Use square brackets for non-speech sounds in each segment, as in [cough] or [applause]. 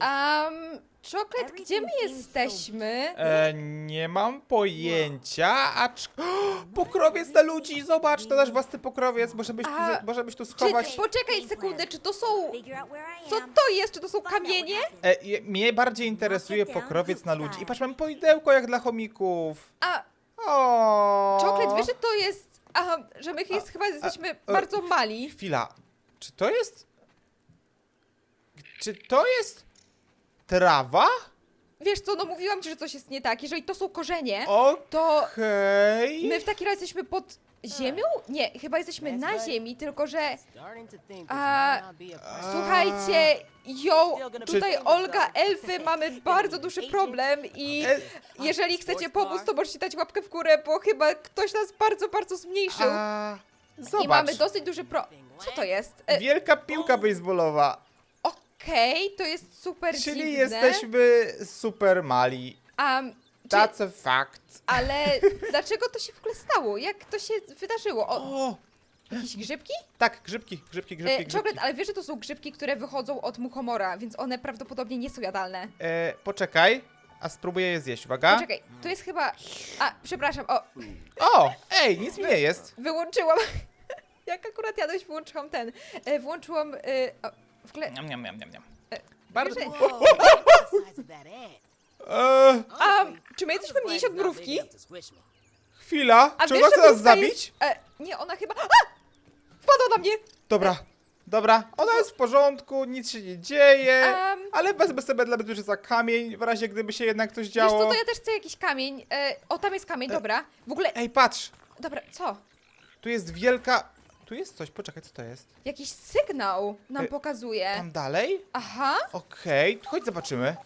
Um, Czoklet, gdzie my jesteśmy? E, nie mam pojęcia, acz... [gasps] [gasps] Pokrowiec dla ludzi, zobacz, to nasz własny pokrowiec, może byś tu, A, możemy tu Czy, schować... poczekaj sekundę, czy to są... Co to jest? Czy to są kamienie? E, je- mnie bardziej interesuje pokrowiec na ludzi. I patrz, mam poidełko jak dla chomików. A, O. Czoklet, wiesz, że to jest... Aha, że my jest, chyba jesteśmy a, bardzo mali. Chwila, czy to jest... Czy to jest... Trawa? Wiesz co, no mówiłam ci, że coś jest nie tak. Jeżeli to są korzenie, Okej. to my w takim razie jesteśmy pod ziemią? Nie, chyba jesteśmy na ziemi, tylko że... A, Słuchajcie, yo, tutaj Olga, elfy, mamy bardzo duży problem i E, jeżeli chcecie pomóc, to możecie dać łapkę w górę, bo chyba ktoś nas bardzo, bardzo zmniejszył. A, I zobacz, mamy dosyć duży pro... Co to jest? E, wielka piłka baseballowa. Okej, to jest super Czyli dziwne. jesteśmy super mali. Czy, That's a fact. ale dlaczego to się w ogóle stało? Jak to się wydarzyło? O, O, jakieś grzybki? tak, grzybki, grzybki, grzybki, E, grzybki. czoklet, ale wiesz, że to są grzybki, które wychodzą od muchomora, więc one prawdopodobnie nie są jadalne. E, poczekaj, a spróbuję je zjeść, uwaga. Poczekaj, to jest chyba... A, przepraszam, o, O, ej, nic mi nie jest. wyłączyłam... [laughs] Jak akurat jadłeś, wyłączyłam ten. E, włączyłam... E, o, w ogóle... Niam, niam, niam, niam, niam. E, Bardzo... że- [laughs] E, A, czy my jesteśmy mniejsi od mrówki? chwila, A czy wiesz, ona że chce nas mrówka zabić? Jest, e, nie, ona chyba... A! Wpadła na mnie! Dobra, dobra, ona jest w porządku, nic się nie dzieje, Em. ale wezmę sobie dla bezpieczeństwa kamień, w razie gdyby się jednak coś Wiesz działo. co, to ja też chcę jakiś kamień. E, o, tam jest kamień, dobra. W ogóle... Ej, patrz, Dobra, co? tu jest wielka... Tu jest coś, poczekaj, co to jest? Jakiś sygnał nam E, pokazuje. Tam dalej? Aha, Okej, chodź zobaczymy.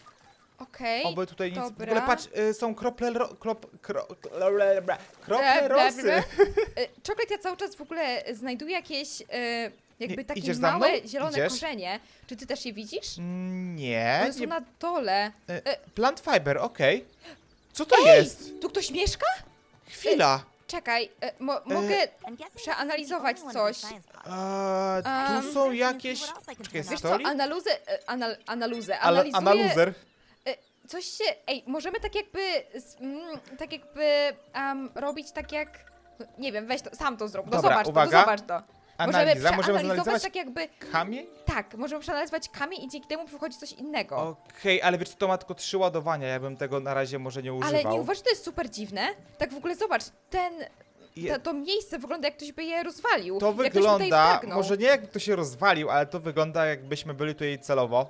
okej. Oby tutaj nic... W dobra. ogóle patrz, y, są krople... Ro, klop, kro, kro, bla, bla, krople Ble, ble, rosy. ble. E, Czoklet ja cały czas w ogóle znajduję jakieś e, jakby Nie, takie idziesz za małe zielone Idziesz? korzenie. Czy ty też je widzisz? Mm, Nie, One są nie... na dole. e, Plant fiber, okej. Co to Ej, jest? tu ktoś mieszka? Chwila. Czekaj, e, mo mogę... This is the Przeanalizować coś. Eee, Um, tu są jakieś... Czekaj, Wiesz co, stoli? analuzę, e, anal analuzę, Ale, analizuję... analuzer. e, Coś się... Ej, możemy tak jakby... z- Mm, tak jakby robić tak jak... no, Nie wiem, weź to, sam to zrób. No Dobra, zobacz to, uwaga. no zobacz to. Analiza, możemy możemy przeanalizować tak jakby... kamień? Tak, możemy przeanalizować kamień i dzięki temu wychodzi coś innego. Okej, ale wiesz co, to ma tylko trzy ładowania, ja bym tego na razie może nie używał. Ale nie uważasz, że to jest super dziwne? Tak w ogóle zobacz, ten... Je- To, to miejsce wygląda jak ktoś by je rozwalił. To jak ktoś by tutaj wygląda, wtargnął. może nie jakby to się rozwalił, ale to wygląda jakbyśmy byli tutaj celowo.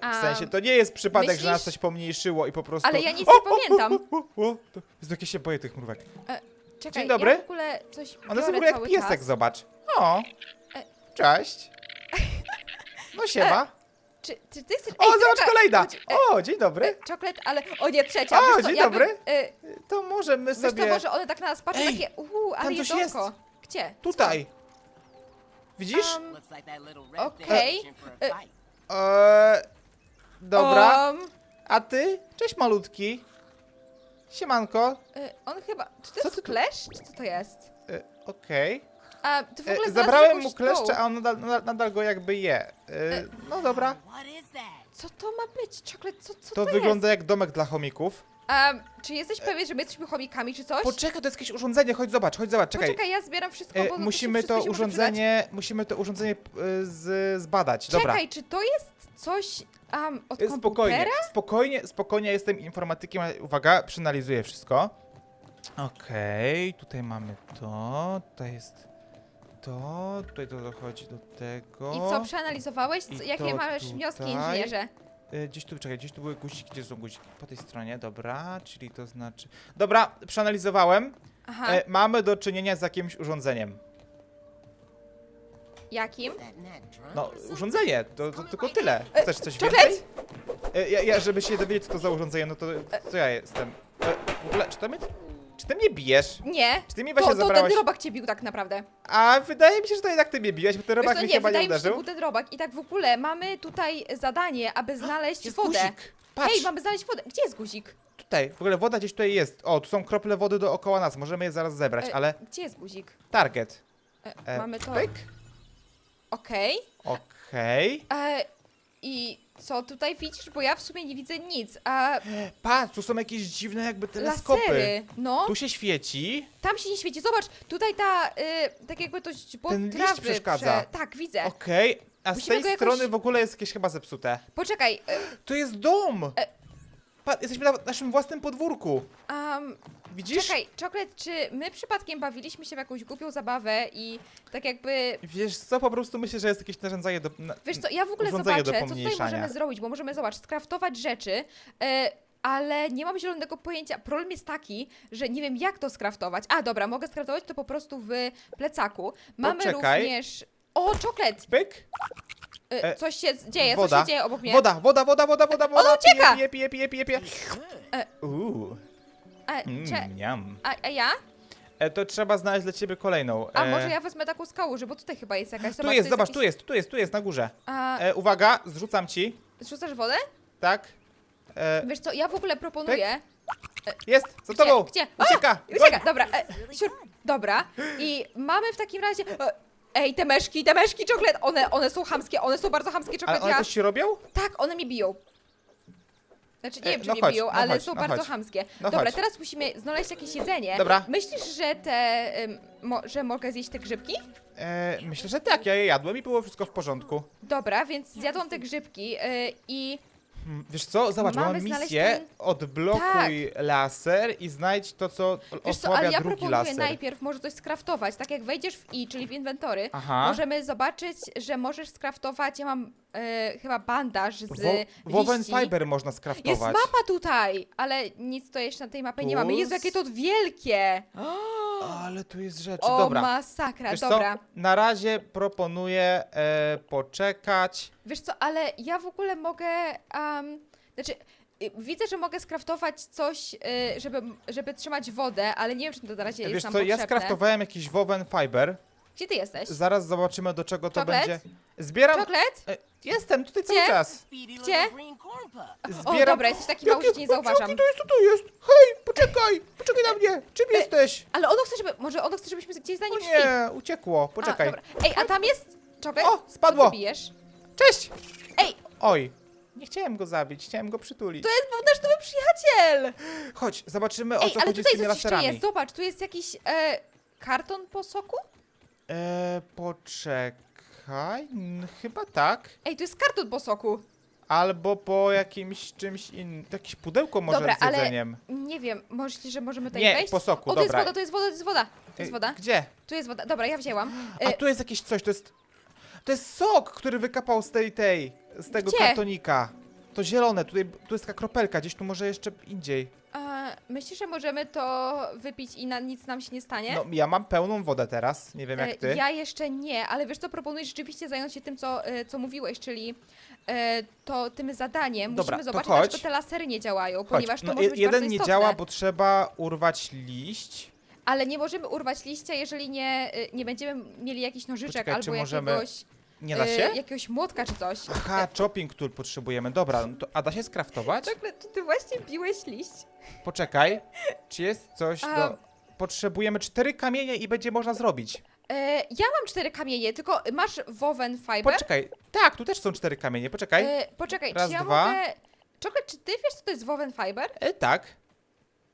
W A, sensie, to nie jest przypadek, że nas coś pomniejszyło i po prostu... Ale ja nic nie pamiętam. O, o, o, to... Jezu, jakieś się boję tych mrówek. Czekaj, Dzień dobry. ja w ogóle coś One są w biorę ogóle jak cały piesek, czas. zobacz. O, E. cześć. [laughs] No siema. Czy, czy ty chcesz... O, Ej, zobacz, czekaj, kolejna. chodź, e, O, dzień dobry. e, Czoklet, ale... O nie, trzecia, O, wiesz co, dzień ja dobry. Bym, e, To może my wiesz co, sobie... może one tak na nas patrzą, Ej, takie... Uuu, ale tam coś jedzonko. jest. Gdzie? Tutaj. Widzisz? Um, Okej. E, Eee, dobra. Um, A ty? Cześć malutki. Siemanko. e, on chyba... Czy to Co jest ty tu- klesz? Czy co to jest? E, Okej. A, ty w E, ogóle Zabrałem mu kleszcze, a on nadal, nadal, nadal go jakby je. E, no dobra. Co to ma być? Czoklet, co, co To to, wygląda jak domek dla chomików. jest? Um, czy jesteś pewien, że my jesteśmy chomikami, czy coś? Poczekaj, to jest jakieś urządzenie. Chodź zobacz, chodź zobacz, czekaj. Poczekaj, ja zbieram wszystko, E, bo to się musimy wszystko to się może urządzenie, musimy to urządzenie e, z, zbadać. Dobra. Czekaj, czy to jest coś um, od E, komputera? Spokojnie, spokojnie, spokojnie, jestem informatykiem, uwaga, przeanalizuję wszystko. Okej, tutaj mamy to, tutaj jest to, tutaj to dochodzi do tego. I co, przeanalizowałeś? I Co, jakie to masz wnioski, inżynierze? E, Gdzieś tu, czekaj, gdzieś tu były guziki, gdzie są guziki? Po tej stronie, dobra, czyli to znaczy... Dobra, przeanalizowałem. Aha, E, mamy do czynienia z jakimś urządzeniem. Jakim? No, urządzenie, to, to tylko tyle. Chcesz coś czoklet? więcej? E, ja, ja, żeby się dowiedzieć, co to za urządzenie, no to co ja jestem? E, w ogóle, czy to mnie... Czy ty mnie bijesz? Nie. Czy ty To, właśnie to zabrałeś? ten robak cię bił tak naprawdę. A wydaje mi się, że to jednak ty mnie biłeś, bo ten Wiesz robak co, mnie nie, chyba nie wydaje mi się, że uderzył. był ten robak. I tak w ogóle mamy tutaj zadanie, aby [gasps] znaleźć Jest wodę. guzik. Patrz, Hej, mamy znaleźć wodę. Gdzie jest guzik? tutaj, w ogóle woda gdzieś tutaj jest. O, tu są krople wody dookoła nas, możemy je zaraz zebrać, E, ale Gdzie jest guzik? target. E, E, mamy to. Pyk. Okej. Okej. E, I co tutaj widzisz? Bo ja w sumie nie widzę nic, a Patrz, tu są jakieś dziwne jakby teleskopy. lasery, no, Tu się świeci. tam się nie świeci. Zobacz, tutaj ta, y, tak jakby to źdźbło Ten liść trawy przeszkadza. Prze... Tak, widzę. Okej, a z Musimy tej go jakoś- strony w ogóle jest jakieś chyba zepsute. Poczekaj, y, To jest dom! E- Jesteśmy na naszym własnym podwórku. um, Widzisz? czekaj, Czoklet, czy my przypadkiem bawiliśmy się w jakąś głupią zabawę i tak jakby... Wiesz co, po prostu myślę, że jest jakieś narzędzenie do... Na... Wiesz co, ja w ogóle urządzenie do zobaczę, co tutaj pomniejszania. możemy zrobić, bo możemy, zobacz, skraftować rzeczy, e, ale nie mam zielonego pojęcia. Problem jest taki, że nie wiem jak to skraftować. A, dobra, mogę skraftować to po prostu w plecaku. Mamy Poczekaj. również... O, czoklet! Pyk. E, E, coś się dzieje, woda. coś się dzieje obok mnie. Woda, woda, woda, woda, woda, woda. ucieka! Pije, pije, pije, pije, pije. E. Uuu, A, cze, mm, miam. a, a ja? E, to trzeba znaleźć dla ciebie kolejną. A E, może ja wezmę taką skałę, bo tutaj chyba jest jakaś... Tu jest, zobacz, tu jest, tu jest, tu jest, na górze. A, E, uwaga, zrzucam ci. zrzucasz wodę? Tak. E, Wiesz co, ja w ogóle proponuję... jest, za Gdzie? tobą. Gdzie? A! Ucieka. Ucieka, dobra. E, siur, dobra. I mamy w takim razie... E, ej, te meszki, te meszki czoklet, one, one są chamskie, one są bardzo chamskie Ale czoklet. one Ja, coś ci robią? tak, one mnie biją. Znaczy, nie E, wiem, czy no mnie chodź, biją, no ale chodź, są no bardzo chodź. chamskie. No Dobra, chodź. teraz musimy znaleźć jakieś jedzenie. Dobra. Myślisz, że te... ym, mo, że mogę zjeść te grzybki? E, myślę, że tak, ja je jadłem i było wszystko w porządku. Dobra, więc zjadłam te grzybki y, i... Hmm, Wiesz co, zobacz, Mamy mam znaleźć misję, ten- odblokuj laser i znajdź to, co Wiesz co, osłabia ale ja drugi proponuję laser. najpierw może coś skraftować. Tak jak wejdziesz w i, czyli w inwentory, Aha. możemy zobaczyć, że możesz skraftować, ja mam e, chyba bandaż z Wo Woven liści. Fiber można Jest skraftować. mapa tutaj, ale nic to jeszcze na tej mapie nie mamy. Jezu, jakie to wielkie! Ale tu jest rzeczy, O, dobra. masakra, Wiesz dobra. co, na razie proponuję e, poczekać. Wiesz co, ale ja w ogóle mogę, um, znaczy... y, Widzę, że mogę skraftować coś, y, żeby, żeby trzymać wodę, ale nie wiem, czy to na razie jest Wiesz nam co, ja potrzebne. skraftowałem jakiś Woven Fiber. Gdzie ty jesteś? Zaraz zobaczymy, do czego to Czoklet? będzie. Zbieram... Czoklet? E, jestem tutaj cały Gdzie? czas. Gdzie? puff. O, Zbieram... dobra, jesteś taki mały, że cię nie zauważam. To jest, co to jest? Hej, poczekaj, poczekaj na mnie. Czym jesteś? Ale ono chce, żeby. Może ono chce, żebyśmy gdzieś za O nim szli. nie, uciekło, A, poczekaj. dobra. Ej, a tam jest. Czekaj. O, spadło. Co ty bijesz? Cześć! Ej, Oj, nie chciałem go zabić, chciałem go przytulić. to jest był nasz nowy przyjaciel! Chodź, zobaczymy o Ej, co ale chodzi z tutaj tymi coś jeszcze laserami. jest. Zobacz, tu jest jakiś e, karton po soku? E, poczekaj, n- chyba tak. Ej, tu jest karton po soku. Albo po jakimś czymś innym, jakieś pudełko może Dobra, z ale jedzeniem. nie wiem, myślisz, że możemy tutaj Nie, wejść? po soku, o, to jest dobra. woda, to jest woda, to jest woda. To jest E, woda. Gdzie? Tu jest woda. Dobra, ja wzięłam. A E, tu jest jakieś coś, to jest... To jest sok, który wykapał z tej, tej, z tego Gdzie? kartonika. To zielone, tutaj, tu jest taka kropelka, gdzieś tu może jeszcze indziej. a, myślisz, że możemy to wypić i na nic nam się nie stanie? No, ja mam pełną wodę teraz, nie wiem E, jak ty. Ja jeszcze nie, ale wiesz co, proponuję rzeczywiście zająć się tym, co, e, co mówiłeś, czyli e, to tym zadaniem. Dobra, Musimy to zobaczyć, chodź. dlaczego te lasery nie działają, Chodź, ponieważ to no, może je- być jeden bardzo nie istotne. działa, bo trzeba urwać liść. Ale nie możemy urwać liścia, jeżeli nie, e, nie będziemy mieli jakichś nożyczek Poczekaj, czy albo możemy- jakiegoś, Nie da e, się? jakiegoś młotka czy coś. Aha, chopping tool potrzebujemy. Dobra, no to, a da się skraftować? Czekle, czy ty właśnie piłeś liść? Poczekaj, czy jest coś A- do... Potrzebujemy cztery kamienie i będzie można zrobić. E, ja mam cztery kamienie, tylko masz woven fiber? Poczekaj, tak, tu też są cztery kamienie, poczekaj. E, poczekaj, Raz, czy ja dwa. mogę... Czekaj, czy ty wiesz, co to jest woven fiber? E, tak.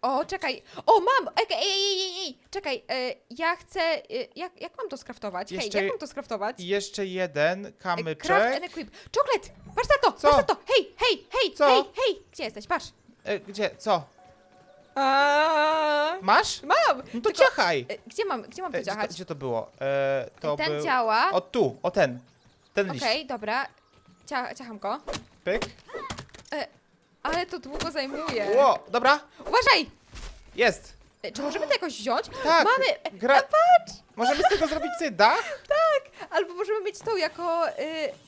O, czekaj. O, mam! Ej, ej, ej, ej, ej. Czekaj, e, ja chcę... E, jak, jak mam to skraftować? Jeszcze- Hej, jak mam to skraftować? I jeszcze jeden E, Craft kamyczek. and equip. Czoklet! Patrz na to! Co? Patrz na to! Hej, hej, hej, Co? hej, hej! Gdzie jesteś? Patrz. E, gdzie, co? Masz? mam! No to Tylko- ciachaj. E, gdzie mam, gdzie mam E, to gdzie, to, działać? gdzie to było? E, to Ten był... działa. O tu, o ten. Ten Okej, liść. dobra. Cia, ciacham go. Pyk. Ale to długo zajmuje. Ło, dobra, Uważaj! jest. E, Czy możemy to jakoś wziąć? Tak, Mamy! e, gra... patrz! Możemy z tego zrobić sobie dach? [laughs] Albo możemy mieć tą jako... Y,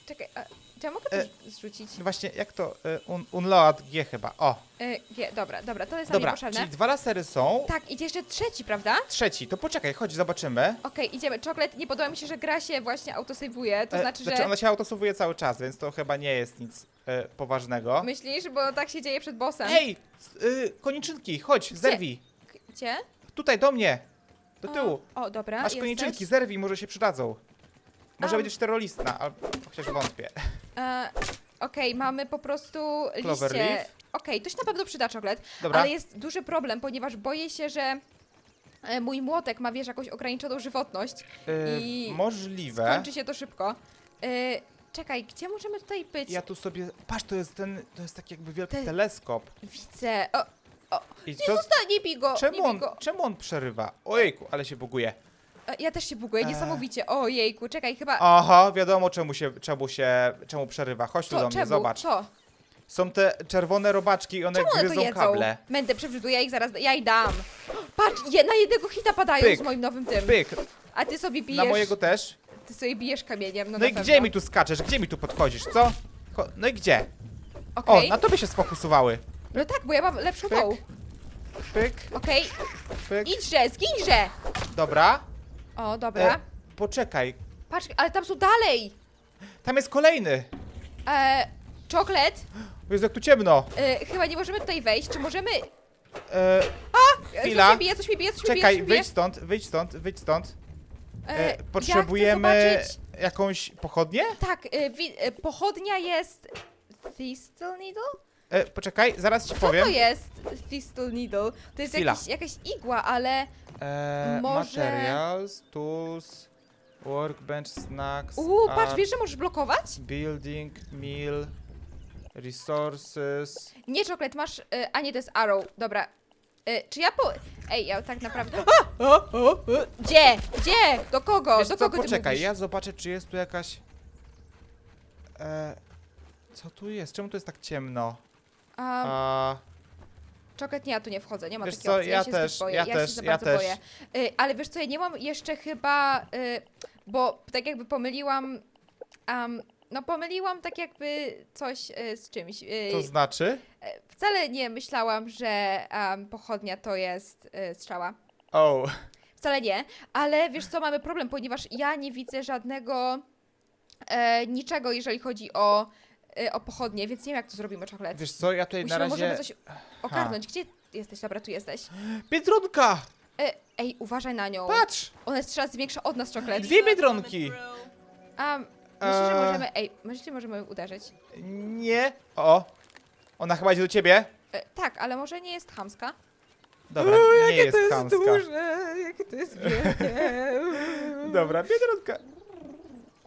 czekaj, a, czy ja mogę to E, zrzucić? Właśnie, jak to? E, Un, unload G chyba. O, Y, G, dobra, dobra, to jest nam dobra, niepotrzebne. czyli dwa lasery są. Tak, idzie jeszcze trzeci, prawda? Trzeci, to poczekaj, chodź, zobaczymy. Okej, idziemy. Czoklet, nie podoba mi się, że gra się właśnie autosejwuje, to E, znaczy, znaczy że... ona się autosowuje cały czas, więc to chyba nie jest nic e, poważnego. Myślisz, bo tak się dzieje przed bossem. Ej, s- y, koniczynki, chodź, zerwij. Gdzie? Tutaj, do mnie. Do tyłu. O, o dobra, Masz jesteś. koniczynki, zerwij, może się przydadzą. Może A. będzie czterolistna, albo chociaż wątpię. E, Okej, mamy po prostu liście. Cloverleaf? Okej, to się na pewno przyda czoklet, Dobra. ale jest duży problem, ponieważ boję się, że e, mój młotek ma, wiesz, jakąś ograniczoną żywotność. E, I możliwe. Skończy się to szybko. E, czekaj, gdzie możemy tutaj być? Ja tu sobie. Patrz, to jest ten. To jest taki jakby wielki Te- teleskop. Widzę. O, I nie co? zostań, nie bij go, nie Czemu bij on, go. czemu on przerywa? Ojejku, ale się buguje. E, Ja też się buguję, niesamowicie. Ojejku, czekaj, chyba... Aha, wiadomo czemu się, czemu się, czemu przerywa. Chodź tu do mnie, czemu? zobacz. Co? Są te czerwone robaczki i one Czemu one to gryzą jedzą? kable. Będę przewrzutu, ja ich zaraz, ja ich dam. [gasps] Patrz, je, na jednego hita padają Pyk. z moim nowym tym. Pyk, A ty sobie bijesz, na mojego też. Ty sobie bijesz kamieniem, no, No i na gdzie pewno. mi tu skaczesz? Gdzie mi tu podchodzisz, co? Ko- No i gdzie? O, Okej. na tobie się sfokusowały. No tak, bo ja mam lepszą Pyk. Pyk, Okej, pyk. idźże, zginźże. Dobra. O, dobra. E, poczekaj, Patrz, ale tam są dalej. tam jest kolejny. E, czoklet, O [gasps] Jezu, jak tu ciemno. e, chyba nie możemy tutaj wejść, czy możemy... E, E, Chwila. Coś mi bije, coś mi bije, coś mi bije, czekaj, coś mi bije. wyjdź stąd, wyjdź stąd, wyjdź stąd. E, E, ja chcę potrzebujemy zobaczyć- jakąś pochodnię? Tak, e, wi- e, pochodnia jest... Thistle Needle? E, poczekaj, zaraz ci Co powiem. to jest Thistle Needle? To jest Chwila. jakiś, jakaś igła, ale... E, Może- Materials, tools, workbench, snacks, Uuu, patrz, art, wiesz, że możesz blokować? building, meal, resources. Nie, czoklet, masz... e, A nie, to jest arrow. Dobra. E, Czy ja po... Ej, ja tak naprawdę... Gdzie? Gdzie? Do kogo? Wiesz Do co, kogo ty poczekaj, mówisz? ja zobaczę, czy jest tu jakaś... E, co tu jest? Czemu tu jest tak ciemno? A, A, czoklet, nie, ja tu nie wchodzę, nie ma Wiesz takiej co, opcji. ja się też, zbyt boję. ja ja też, się za ja bardzo też. boję. E, Ale wiesz co, ja nie mam jeszcze chyba... e, Bo tak jakby pomyliłam... am, no pomyliłam tak jakby coś e, z czymś. E, to znaczy? E, Wcale nie myślałam, że em, pochodnia to jest strzała. O, Wcale nie, ale wiesz co, mamy problem, ponieważ ja nie widzę żadnego e, niczego, jeżeli chodzi o, e, o pochodnie, więc nie wiem jak to zrobimy, czoklet. wiesz co, ja tutaj Musimy, na możemy razie... coś ogarnąć. Gdzie jesteś? Dobra, tu jesteś. Biedronka! E, ej, uważaj na nią. Patrz! Ona jest trzy razy większa od nas, czoklet. Dwie biedronki! A, myślę, że Eee. możemy, ej, myślę, że możemy ją uderzyć. Nie. O! Ona chyba idzie do ciebie? E, tak, ale może nie jest chamska. Dobra, nie jest chamska. jakie to jest wielkie. [laughs] Dobra, Biedronka.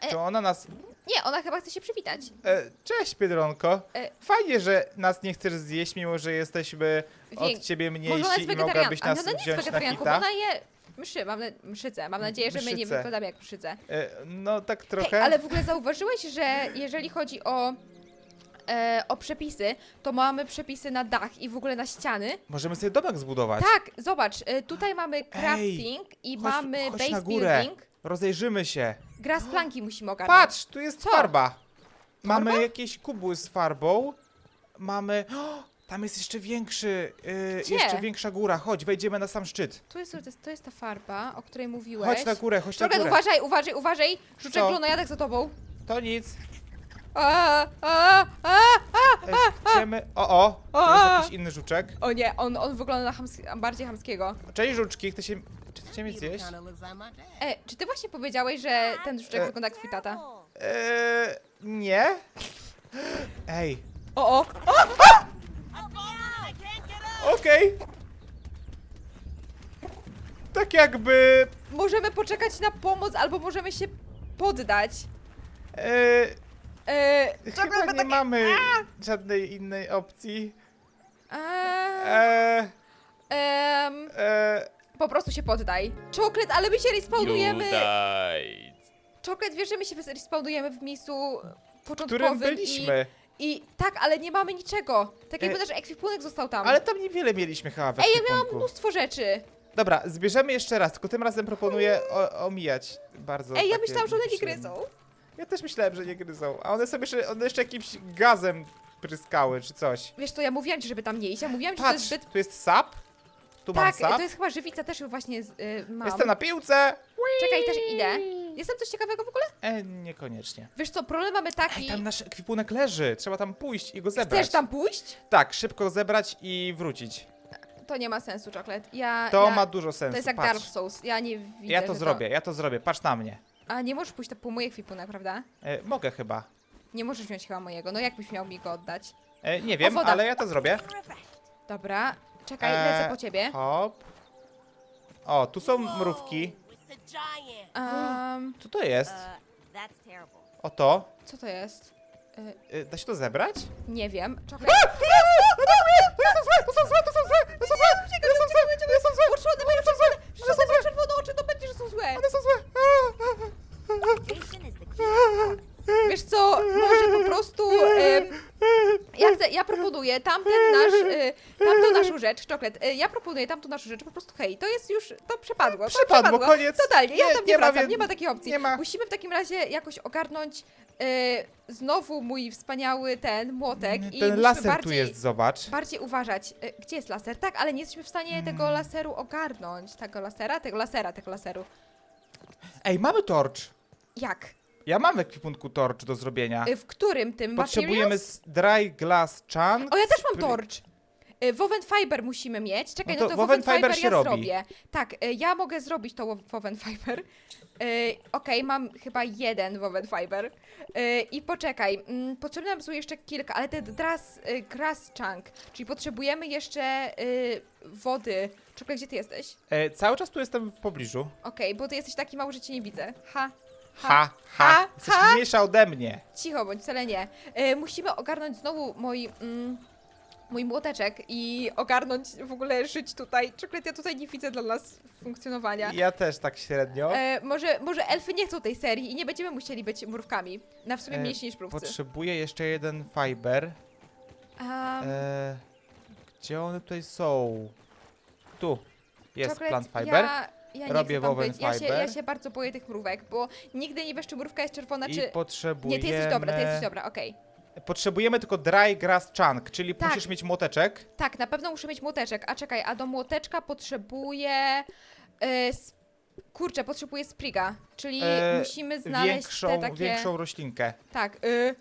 E. To ona nas... Nie, ona chyba chce się przywitać. E, cześć, Biedronko. E. Fajnie, że nas nie chcesz zjeść, mimo że jesteśmy od ciebie Może ona mniejsi jest i wegetarianką. mogłabyś Ale nas ona nie jest wziąć na wegetarianką, bo ona je mszy, mam, na. Mam nadzieję, że my nie Mszycę. wyglądamy jak mszyce. E, no, tak Hej, trochę. ale w ogóle zauważyłeś, że jeżeli chodzi o, e, o przepisy, to mamy przepisy na dach i w ogóle na ściany. Możemy sobie domek zbudować. Tak, zobacz, e, tutaj mamy crafting i chodź- mamy chodź base na górę. building. Rozejrzymy się. Gra z planki musimy ogarnąć. Patrz, tu jest farba. Mamy jakieś kubły z farbą. Mamy... [gasps] O, tam jest jeszcze większy, yy, Gdzie? jeszcze większa góra. Chodź, wejdziemy na sam szczyt. To jest, to, jest, to jest ta farba, o której mówiłeś. Chodź na górę, chodź na Czekaj, górę. uważaj, uważaj, uważaj! Żuczek Co? glonojadek za tobą. To nic. A, a, a, E, Chcemy... O, o, to jest jakiś inny żuczek. O nie, on, on wygląda na bardziej chamskiego. Cześć żuczki, chcecie, czy chcecie mnie zjeść? E, czy ty właśnie powiedziałeś, że ten żuczek E. wygląda jak twój tata? Eee, nie? Ej, O, o! Okej. Tak jakby... Możemy poczekać na pomoc, albo możemy się poddać. Eee, E, chyba nie mamy żadnej innej opcji. Eee, em, eee, po prostu się poddaj. Czoklet, ale my się respawnujemy. Czoklet, wiesz, że my się respawnujemy w miejscu w początkowym. którym byliśmy. I, I tak, ale nie mamy niczego. Tak jakby E, nasz ekwipunek został tam. Ale tam niewiele mieliśmy chyba Ej, ja miałam ekwipunku. mnóstwo rzeczy. Dobra, zbierzemy jeszcze raz, tylko tym razem proponuję o, omijać bardzo Ej, ja takie myślałam, że one nie gryzą. Ja też myślałem, że nie gryzą, a one sobie jeszcze, one jeszcze jakimś gazem pryskały czy coś. Wiesz co, ja mówiłam ci, żeby tam nie iść. Ja mówiłam ci, że to jest Patrz, zbyt... tu jest sap, tu mam Tak, sap, to jest chyba żywica, też właśnie z- y, mam. jestem na piłce. Czekaj, też idę. Jest tam coś ciekawego w ogóle? E, niekoniecznie. Wiesz co, problem mamy Ej, taki... tam nasz ekwipunek leży, trzeba tam pójść i go zebrać. Chcesz tam pójść? Tak, szybko zebrać i wrócić. To nie ma sensu, czoklet. Ja, To ja, ma dużo sensu, To jest jak patrz. Dark Souls. Ja nie widzę, Ja to że zrobię, ja to zrobię, patrz na mnie. A nie możesz pójść to po mój ekwipunek, prawda? E, mogę chyba. Nie możesz wziąć chyba mojego, no jak byś miał mi go oddać? E, nie wiem, woda. ale ja to zrobię. Dobra, czekaj, E, lecę po ciebie. Hop. O, tu są mrówki. Um, Co to jest? Uh, that's terrible. O to. co to jest? Y, E, Da się to zebrać? nie wiem. Czekaj. To są złe, to są złe, to są złe, to są złe, to są złe, to są złe, Uczone, moje czerwone, czerwone, czerwone oczy, to będzie, że są złe. Wiesz co, może po prostu... ja proponuję tamten nasz, y, tamtą naszą rzecz, czoklet, y, ja proponuję tamtą naszą rzecz, po prostu hej, to jest już, to przepadło, to Przepadło, koniec. Totalnie, ja Nie, tam nie, nie ma wracam, wie- nie ma takiej opcji. nie ma. Musimy w takim razie jakoś ogarnąć y, znowu mój wspaniały ten młotek i Ten musimy laser tu bardziej, jest, zobacz. bardziej uważać. Y, Gdzie jest laser? Tak, ale nie jesteśmy w stanie Mm. tego laseru ogarnąć. Tego lasera? Tego lasera, tego laseru. Ej, mamy torcz. Jak? Ja mam w ekwipunku torcz do zrobienia. Y, W którym tym Potrzebujemy materials? s- dry glass chunk. O, ja też mam torcz. Y, Woven fiber musimy mieć. Czekaj, No no to to, woven fiber się ja robi. zrobię. Tak, y, ja mogę zrobić to wo- woven fiber. Y, Okej, mam chyba jeden woven fiber. Y, I poczekaj, mm, potrzebne nam są jeszcze kilka, ale te grass, y, grass chunk, czyli potrzebujemy jeszcze y, wody. Czekaj, gdzie ty jesteś? E, cały czas tu jestem w pobliżu. Okej, bo ty jesteś taki mały, że cię nie widzę. Ha. Ha, ha. ha, Jesteś ha. mniejsza ode mnie. Cicho bądź, wcale nie. E, musimy ogarnąć znowu mój, mm, mój młoteczek i ogarnąć w ogóle żyć tutaj. Czeklet, ja tutaj nie widzę dla nas funkcjonowania. Ja też tak średnio. E, może, może elfy nie chcą tej serii i nie będziemy musieli być mrówkami. Na w sumie E, mniejsi niż mrówcy. Potrzebuję jeszcze jeden fiber. Um, E, gdzie one tutaj są? Tu. Jest czoklet, plant fiber. Ja, ja nie Robię chcę tam woven być. Ja się, fiber. ja się bardzo boję tych mrówek, bo nigdy nie wiesz, czy mrówka jest czerwona, I czy... potrzebujemy... Nie, ty jesteś dobra, ty jesteś dobra, okej. Potrzebujemy tylko dry grass chunk, czyli Tak. musisz mieć młoteczek. Tak, na pewno muszę mieć młoteczek. A czekaj, a do młoteczka potrzebuję. Y, s- kurczę, potrzebuję spriga. Czyli E, musimy znaleźć Większą, te takie. większą roślinkę. Tak, y.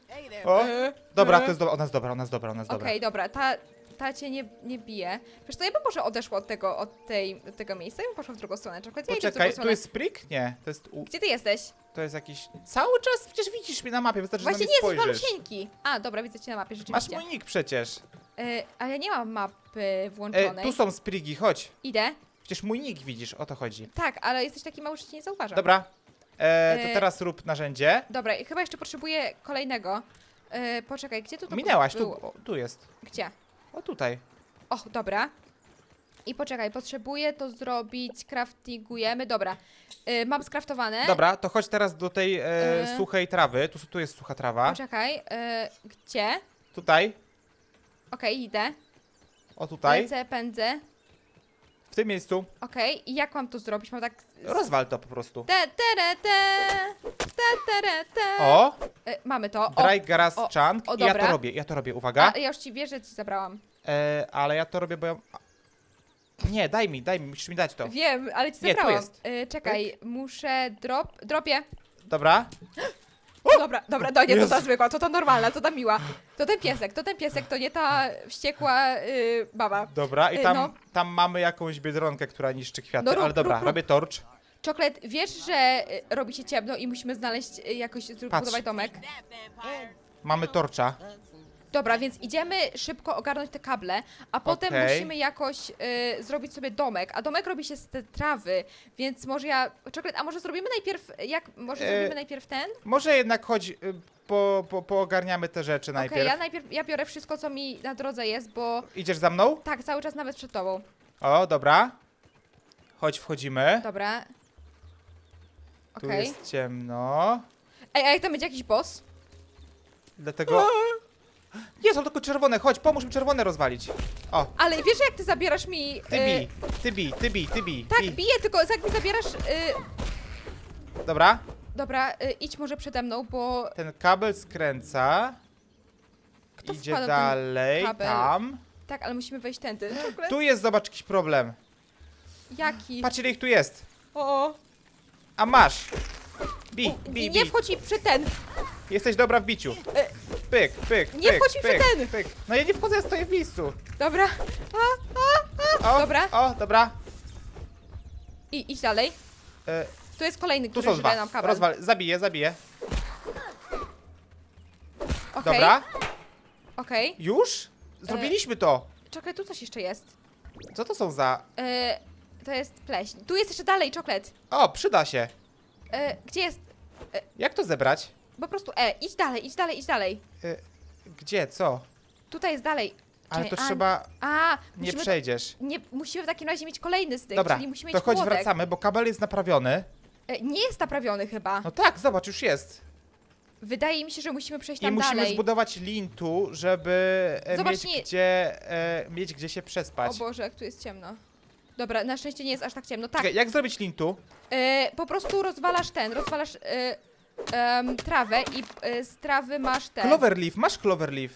O, y, dobra, y. to jest dobra, ona jest dobra, ona jest dobra, ona jest Okej, dobra. dobra, ta, ta cię nie, nie bije. Wiesz co, ja bym może odeszła od tego, od tej, od tego miejsca i bym poszła w drugą stronę. Czekaj, ja idę w drugą Poczekaj, tu stronę. jest sprig? Nie, to jest, u, Gdzie ty jesteś? to jest jakiś... Cały czas przecież widzisz mnie na mapie, wystarczy, Właśnie że nie na mnie jesteś spojrzysz. malusieńki. A, dobra, widzę cię na mapie, Masz rzeczywiście. mój nick przecież. Y, ale ja nie mam mapy E, włączonej. tu są sprigi, chodź. Idę. Przecież mój nick widzisz, o to chodzi. Tak, ale jesteś taki mały, że cię nie zauważam. Dobra, e, to E, teraz rób narzędzie. Dobra, i chyba jeszcze potrzebuję kolejnego. Yy, poczekaj, gdzie tu to Minęłaś, tu, było? o, tu jest. Gdzie? O, tutaj. O, dobra. I poczekaj, potrzebuję to zrobić, craftingujemy, dobra. Yy, mam skraftowane. Dobra, to chodź teraz do tej e, E. suchej trawy. Tu, tu jest sucha trawa. Poczekaj, yy, gdzie? Tutaj, Okej, idę. o tutaj, Lecę, pędzę. w tym miejscu. Okej, i jak mam to zrobić? Mam tak... Rozwal to po prostu. Te, tere, te, te, tere, te. O, Yy, mamy to. O, dry grass o, chunk. o, I ja to robię, ja to robię, uwaga. a, ja już ci wierzę, ci zabrałam. E, ale ja to robię, bo ja... Nie, daj mi, daj mi, musisz mi dać to. Wiem, ale ci Nie, tu zabrałam. jest. Yy, czekaj, muszę drop... Dropię. Dobra, [gasps] Dobra, dobra, to nie, to ta Jezu. zwykła, to ta normalna, to ta miła. To ten piesek, to ten piesek, to nie ta wściekła y, baba. dobra. I Y, tam, no. tam mamy jakąś biedronkę, która niszczy kwiaty. No rób, ale dobra, rób, rób. robię torcz. Czoklet, wiesz, że y, robi się ciemno i musimy znaleźć y, jakoś zbudować domek? Mamy torcza. Dobra, więc idziemy szybko ogarnąć te kable, a potem Okej. musimy jakoś y, zrobić sobie domek, a domek robi się z te trawy, więc może ja... Czoklet, a może zrobimy najpierw, jak, może E, zrobimy najpierw ten? Może jednak chodź, y, po, po, poogarniamy te rzeczy Okej, najpierw. ja najpierw, ja biorę wszystko, co mi na drodze jest, bo Idziesz za mną? tak, cały czas nawet przed tobą. O, dobra. Chodź, wchodzimy. Dobra. Tu Okej. jest ciemno. Ej, a jak tam będzie jakiś boss? Dlatego... Nie, są tylko czerwone. Chodź, pomóż mi czerwone rozwalić. O, Ale wiesz, jak ty zabierasz mi. ty y, bij, ty bij, ty bij, ty bij. tak, bij. biję, tylko jak mi zabierasz. Y, Dobra, dobra, y, idź może przede mną, bo. ten kabel skręca. Kto Idzie wkładał ten dalej, kabel? tam. Tak, ale musimy wejść tędy. Czoklet? Tu jest, zobacz, jakiś problem. Jaki? Patrz, ile ich tu jest. O, A masz. Bij, bij, nie bij. wchodź mi przy ten. Jesteś dobra w biciu. E, Pyk, pyk, nie pyk, wchodź mi pyk, ten. pyk. No ja nie wchodzę, ja stoję w miejscu. Dobra. A, a, a. O, Dobra. O, dobra. I idź dalej. E, Tu jest kolejny, tu który są dwa. nam kabel. Rozwal, zabiję, zabiję. Okej, Dobra, okej. już? Zrobiliśmy to. Czekaj, tu coś jeszcze jest. Co to są za... E, to jest pleśń. Tu jest jeszcze dalej czoklet. O, przyda się. E, gdzie jest? Jak to zebrać? Po prostu, e, idź dalej, idź dalej, idź dalej. Y, Gdzie, co? Tutaj jest dalej. Ale Czekaj, to a, trzeba... A, Nie musimy, przejdziesz. nie, musimy w takim razie mieć kolejny styk, Dobra, czyli musimy to mieć chodź młotek. wracamy, bo kabel jest naprawiony. E, nie jest naprawiony chyba. No tak, zobacz, już jest. Wydaje mi się, że musimy przejść I tam musimy dalej. zbudować lin tu, żeby e, Zobacz, mieć, nie- gdzie, e, mieć gdzie się O przespać. Boże, jak tu jest ciemno. Dobra, na szczęście nie jest aż tak ciemno. Tak, Czekaj, jak zrobić lin tu? e, po prostu rozwalasz ten, rozwalasz e, em, trawę i e, z trawy masz ten. Cloverleaf, masz cloverleaf?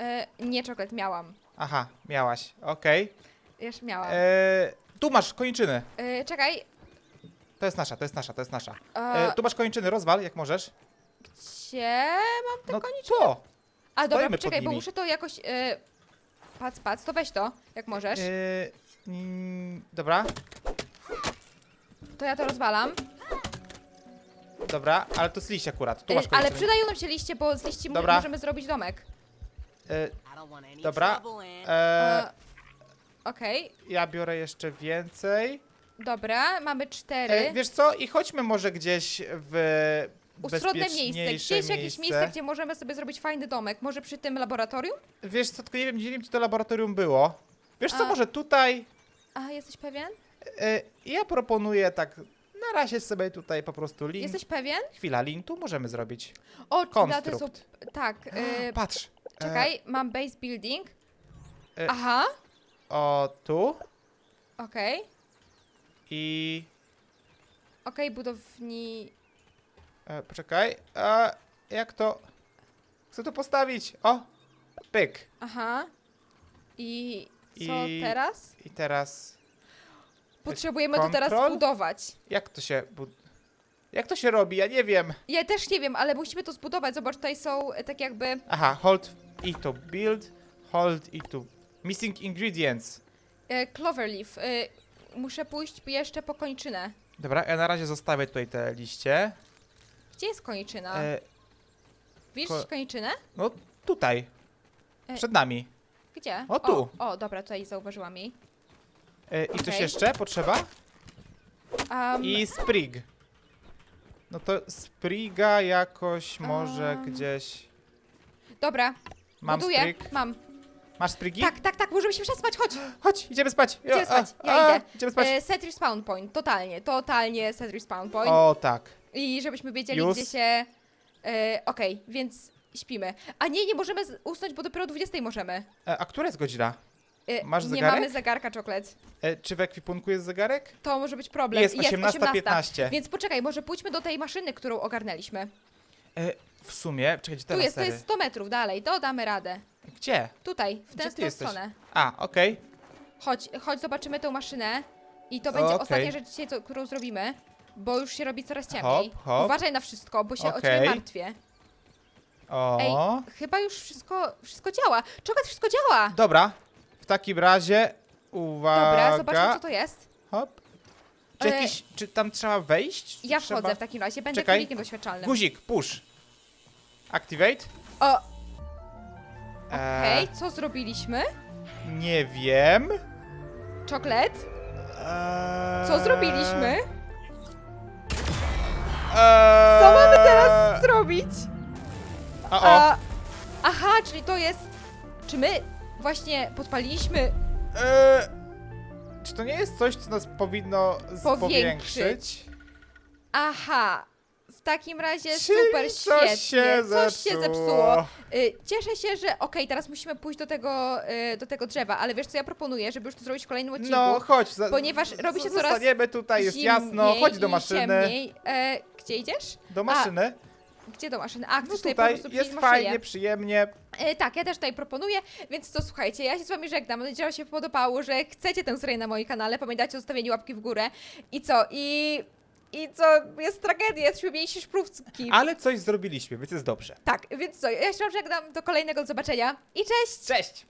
E, nie, czoklet, miałam. Aha, miałaś, okej. Już miałam. E, Tu masz kończyny. E, czekaj. To jest nasza, to jest nasza, to jest nasza. E, E, tu masz kończyny, rozwal, jak możesz. gdzie mam te No koniczyny? to. A dobra, stoimy pod czekaj, bo nimi. muszę to jakoś... E, pac, pac, to weź to, jak możesz. E, mm, dobra, To ja to rozwalam. dobra, ale to z liści akurat. Tu masz ale przydają nam się liście, bo z liści mo- Dobra. możemy zrobić domek. E, dobra, e, E, Okej, ja biorę jeszcze więcej. dobra, mamy cztery. E, wiesz co, i chodźmy może gdzieś w Ustronne miejsce, bezpieczniejsze gdzieś jakieś miejsce, gdzie możemy sobie zrobić fajny domek. Może przy tym laboratorium? Wiesz co, tylko nie wiem, nie wiem, gdzie to laboratorium było. Wiesz co, A. może tutaj... A, jesteś pewien? E, ja proponuję tak, na razie sobie tutaj po prostu lin. Jesteś pewien? Chwila, lin tu możemy zrobić. O, to są... Konstrukt. Tak, e, Patrz. e, czekaj, mam base building. E. Aha, o, tu okej. i... Okej, budowni... E, poczekaj, a jak to... Chcę to postawić. O, pyk. Aha. I co I- teraz? I teraz... Potrzebujemy to teraz Control? zbudować. Jak to się... Bu... Jak to się robi? Ja nie wiem. Ja też nie wiem, ale musimy to zbudować. Zobacz, tutaj są e, tak jakby... Aha, hold i to build, hold i to... Missing ingredients. E, cloverleaf. E, muszę pójść jeszcze po kończynę. Dobra, ja na razie zostawię tutaj te liście. Gdzie jest kończyna? E, Widzisz ko- kończynę? no tutaj. E. Przed nami. Gdzie? O, tu. O, o dobra, tutaj zauważyłam jej. E, I coś Okej. jeszcze potrzeba? Um, I sprig. No to spriga jakoś może gdzieś... Dobra, Mam buduję. sprig. Mam. Masz sprigi? Tak, tak, tak, możemy się przespać, chodź. Chodź, idziemy spać. Idziemy a, spać, ja idę. Idziemy spać. E, set respawn point, totalnie, totalnie set respawn point. O, tak. I żebyśmy wiedzieli, Już? gdzie się... E, Okej, więc śpimy. A nie, nie możemy z- usnąć, bo dopiero o 20 możemy. E, a która jest godzina? E, Masz nie zegarek? mamy zegarka czoklet. E, czy w ekwipunku jest zegarek? To może być problem. Jest 18:15. Więc poczekaj, może pójdźmy do tej maszyny, którą ogarnęliśmy. E, w sumie, czekaj, gdzie Tu teraz jest, to jest 100 metrów dalej, to damy radę. Gdzie? Tutaj, w Gdzie tę ty tę jesteś? stronę. A, okej. Chodź, chodź, zobaczymy tą maszynę. I to będzie Okej. ostatnia rzecz dzisiaj, co, którą zrobimy. Bo już się robi coraz ciemniej. Hop, hop. Uważaj na wszystko, bo się o Okej. ciebie martwię. O. Ej, chyba już wszystko, wszystko działa. Czoklet, wszystko działa! Dobra. W takim razie, uwaga. Dobra, zobaczmy, co to jest. Hop. Czy, E, jakiś, czy tam trzeba wejść? Czy Ja trzeba... wchodzę w takim razie, będę Czekaj. królikiem doświadczalnym. Guzik, push. Activate. O, E, okej, co zrobiliśmy? nie wiem. Czoklet? E, Co zrobiliśmy? E, Co mamy teraz zrobić? O. A, aha, czyli to jest... Czy my właśnie podpaliliśmy... E, czy to nie jest coś, co nas powinno Powiększyć. powiększyć? Aha, w takim razie Czyli super coś świetnie. się coś się zepsuło. zepsuło. Y, cieszę się, że okej, teraz musimy pójść do tego, y, do tego drzewa, ale wiesz co ja proponuję, żeby już to zrobić w kolejnym odcinku. No, chodź. Za, ponieważ z- robi się coraz Zostaniemy tutaj, jest Zimniej jasno. Chodź do i maszyny. Ciemniej. E, gdzie idziesz? Do maszyny. Gdzie do maszyny? A, No chcesz tutaj po tutaj prostu jest fajnie, przyjemnie. E, tak, ja też tutaj proponuję, więc to słuchajcie, ja się z wami żegnam. Mam nadzieję, że się podobało, że chcecie tę serię na moim kanale. Pamiętajcie o zostawieniu łapki w górę. I co? I... I co? Jest tragedia, jesteśmy mniejsi szprówki. Ale coś zrobiliśmy, więc jest dobrze. Tak, więc co? Ja się wam żegnam. Do kolejnego zobaczenia i cześć! Cześć!